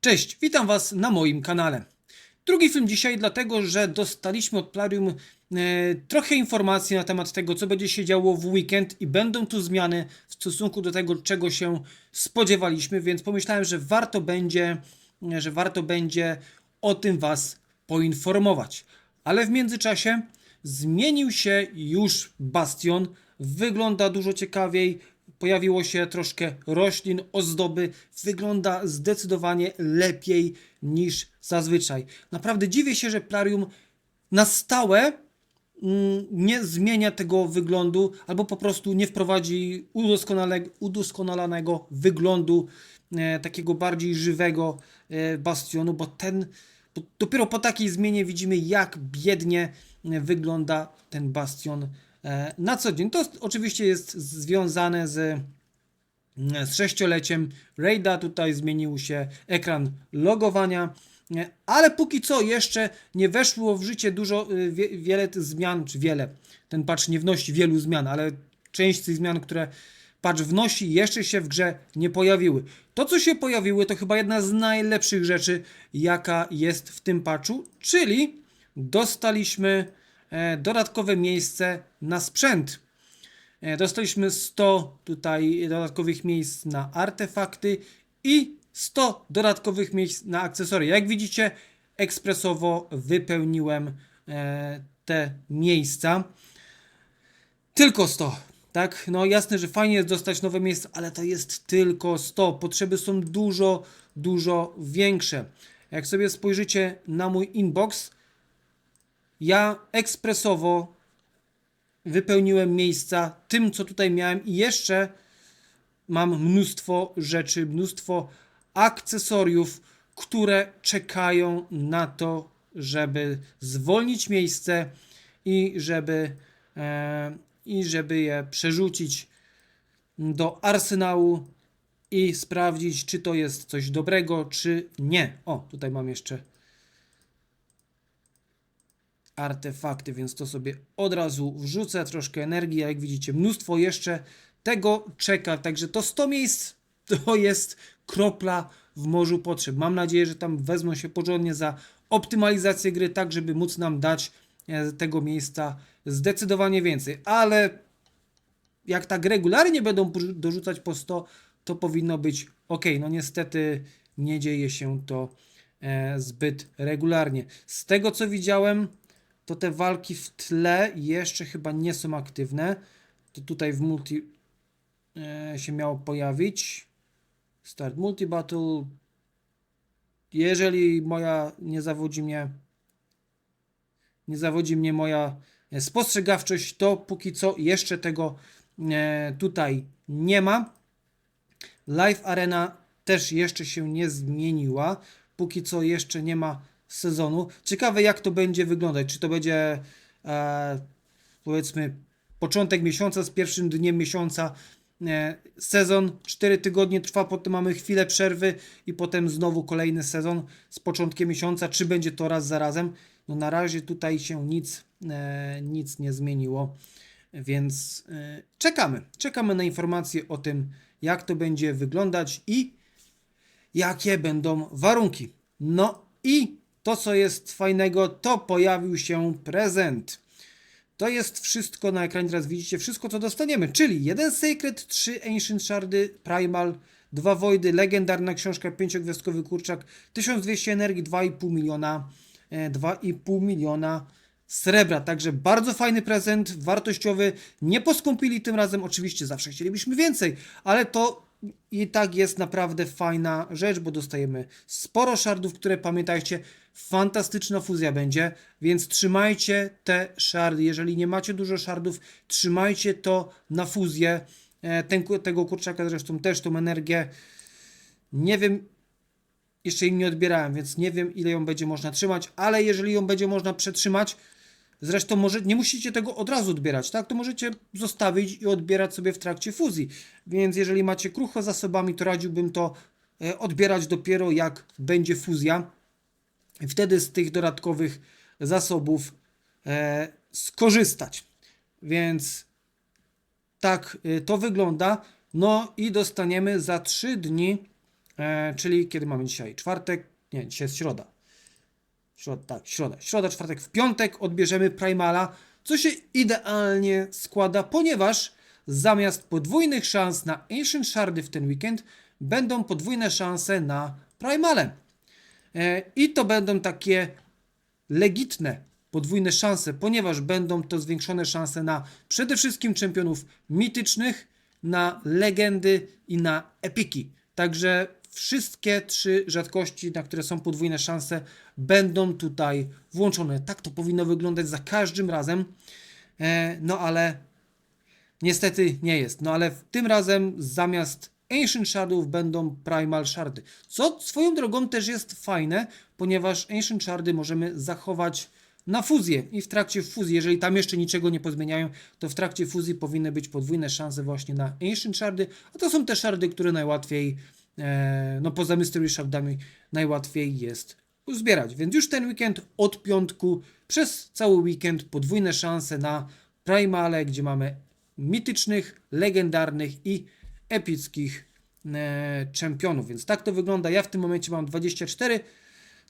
Cześć, witam Was na moim kanale. Drugi film dzisiaj, dlatego że dostaliśmy od Plarium e, trochę informacji na temat tego, co będzie się działo w weekend i będą tu zmiany w stosunku do tego, czego się spodziewaliśmy, więc pomyślałem, że warto będzie, e, że warto będzie o tym Was poinformować. Ale w międzyczasie zmienił się już bastion, wygląda dużo ciekawiej, pojawiło się troszkę roślin, ozdoby, wygląda zdecydowanie lepiej niż zazwyczaj. Naprawdę dziwię się, że Plarium na stałe mm, nie zmienia tego wyglądu, albo po prostu nie wprowadzi udoskonale, udoskonalonego wyglądu, e, takiego bardziej żywego e, bastionu, bo ten, bo dopiero po takiej zmianie widzimy, jak biednie e, wygląda ten bastion na co dzień. To oczywiście jest związane z z sześcioleciem Raida. Tutaj zmienił się ekran logowania, nie? ale póki co jeszcze nie weszło w życie dużo, y, wie, wiele zmian, czy wiele. Ten patch nie wnosi wielu zmian, ale część tych zmian, które patch wnosi, jeszcze się w grze nie pojawiły. To, co się pojawiły, to chyba jedna z najlepszych rzeczy, jaka jest w tym patchu, czyli dostaliśmy e, dodatkowe miejsce na sprzęt. E, Dostaliśmy 100 tutaj dodatkowych miejsc na artefakty i 100 dodatkowych miejsc na akcesoria. Jak widzicie, ekspresowo wypełniłem e, te miejsca. Tylko 100. Tak, no jasne, że fajnie jest dostać nowe miejsca, ale to jest tylko 100. Potrzeby są dużo, dużo większe. Jak sobie spojrzycie na mój inbox, ja ekspresowo wypełniłem miejsca tym, co tutaj miałem i jeszcze mam mnóstwo rzeczy, mnóstwo akcesoriów, które czekają na to, żeby zwolnić miejsce i żeby, e, i żeby je przerzucić do arsenału i sprawdzić, czy to jest coś dobrego, czy nie. O, tutaj mam jeszcze artefakty, więc to sobie od razu wrzucę troszkę energii, jak widzicie, mnóstwo jeszcze tego czeka, także to 100 miejsc to jest kropla w morzu potrzeb. Mam nadzieję, że tam wezmą się porządnie za optymalizację gry, tak żeby móc nam dać e, tego miejsca zdecydowanie więcej, ale jak tak regularnie będą dorzucać po 100, to powinno być ok. No niestety nie dzieje się to e, zbyt regularnie. Z tego co widziałem, to te walki w tle jeszcze chyba nie są aktywne. To tutaj w multi e, się miało pojawić. Start multi battle. Jeżeli moja nie zawodzi mnie nie zawodzi mnie moja e, spostrzegawczość, to póki co jeszcze tego e, tutaj nie ma. Live Arena też jeszcze się nie zmieniła. Póki co jeszcze nie ma sezonu. Ciekawe jak to będzie wyglądać. Czy to będzie e, powiedzmy początek miesiąca z pierwszym dniem miesiąca. E, sezon 4 tygodnie trwa, potem mamy chwilę przerwy i potem znowu kolejny sezon z początkiem miesiąca. Czy będzie to raz za razem? No na razie tutaj się nic, e, nic nie zmieniło, więc e, czekamy. Czekamy na informacje o tym, jak to będzie wyglądać i jakie będą warunki. No i to, co jest fajnego, to pojawił się prezent. To jest wszystko na ekranie, teraz widzicie wszystko, co dostaniemy, czyli jeden Sacred, trzy Ancient Shardy, Primal, dwa Voidy, legendarna książka, pięciogwiazdkowy kurczak, 1200 energii, 2,5 miliona, e, 2,5 miliona srebra. Także bardzo fajny prezent, wartościowy. Nie poskąpili tym razem, oczywiście zawsze chcielibyśmy więcej, ale to i tak jest naprawdę fajna rzecz, bo dostajemy sporo shardów, które pamiętajcie, fantastyczna fuzja będzie, więc trzymajcie te shardy. Jeżeli nie macie dużo shardów, trzymajcie to na fuzję. E, Ten, tego kurczaka zresztą też tą energię. Nie wiem, jeszcze im nie odbierałem, więc nie wiem ile ją będzie można trzymać, ale jeżeli ją będzie można przetrzymać, zresztą może, nie musicie tego od razu odbierać, tak? To możecie zostawić i odbierać sobie w trakcie fuzji. Więc jeżeli macie krucho zasobami, to radziłbym to e, odbierać dopiero jak będzie fuzja. Wtedy z tych dodatkowych zasobów e, skorzystać. Więc tak y, to wygląda. No i dostaniemy za 3 dni e, czyli kiedy mamy dzisiaj? Czwartek? Nie, dzisiaj jest środa. Środa, tak, środa. Środa, czwartek. W piątek odbierzemy Primala, co się idealnie składa, ponieważ zamiast podwójnych szans na Ancient Shardy w ten weekend, będą podwójne szanse na Primale. E, I to będą takie legitne podwójne szanse, ponieważ będą to zwiększone szanse na przede wszystkim czempionów mitycznych, na legendy i na epiki. Także wszystkie trzy rzadkości, na które są podwójne szanse, będą tutaj włączone. Tak to powinno wyglądać za każdym razem. E, no ale Niestety nie jest. No ale tym razem zamiast Ancient Shardów będą Primal Shardy. Co swoją drogą też jest fajne, ponieważ Ancient Shardy możemy zachować na fuzję i w trakcie fuzji, jeżeli tam jeszcze niczego nie pozmieniają, to w trakcie fuzji powinny być podwójne szanse właśnie na Ancient Shardy, a to są te shardy, które najłatwiej, no poza Mystery Shardami, najłatwiej jest uzbierać. Więc już ten weekend od piątku przez cały weekend podwójne szanse na Primale, gdzie mamy mitycznych, legendarnych i epickich e, czempionów. Więc tak to wygląda. Ja w tym momencie mam 24.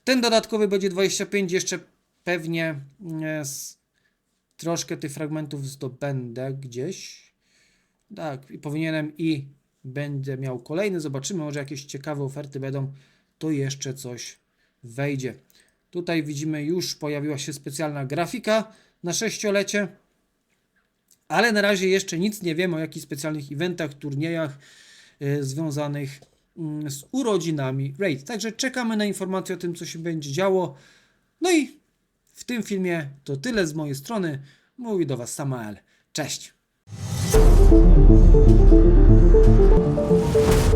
Ten dodatkowy będzie 25. Jeszcze pewnie e, z, troszkę tych fragmentów zdobędę gdzieś. Tak, i powinienem i będę miał kolejny. Zobaczymy, może jakieś ciekawe oferty będą. To jeszcze coś wejdzie. Tutaj widzimy, już pojawiła się specjalna grafika na sześciolecie. Ale na razie jeszcze nic nie wiemy o jakichś specjalnych eventach, turniejach e, związanych mm, z urodzinami Raid. Także czekamy na informacje o tym, co się będzie działo. No i w tym filmie to tyle z mojej strony. Mówi do Was Samael. Cześć! Thank you.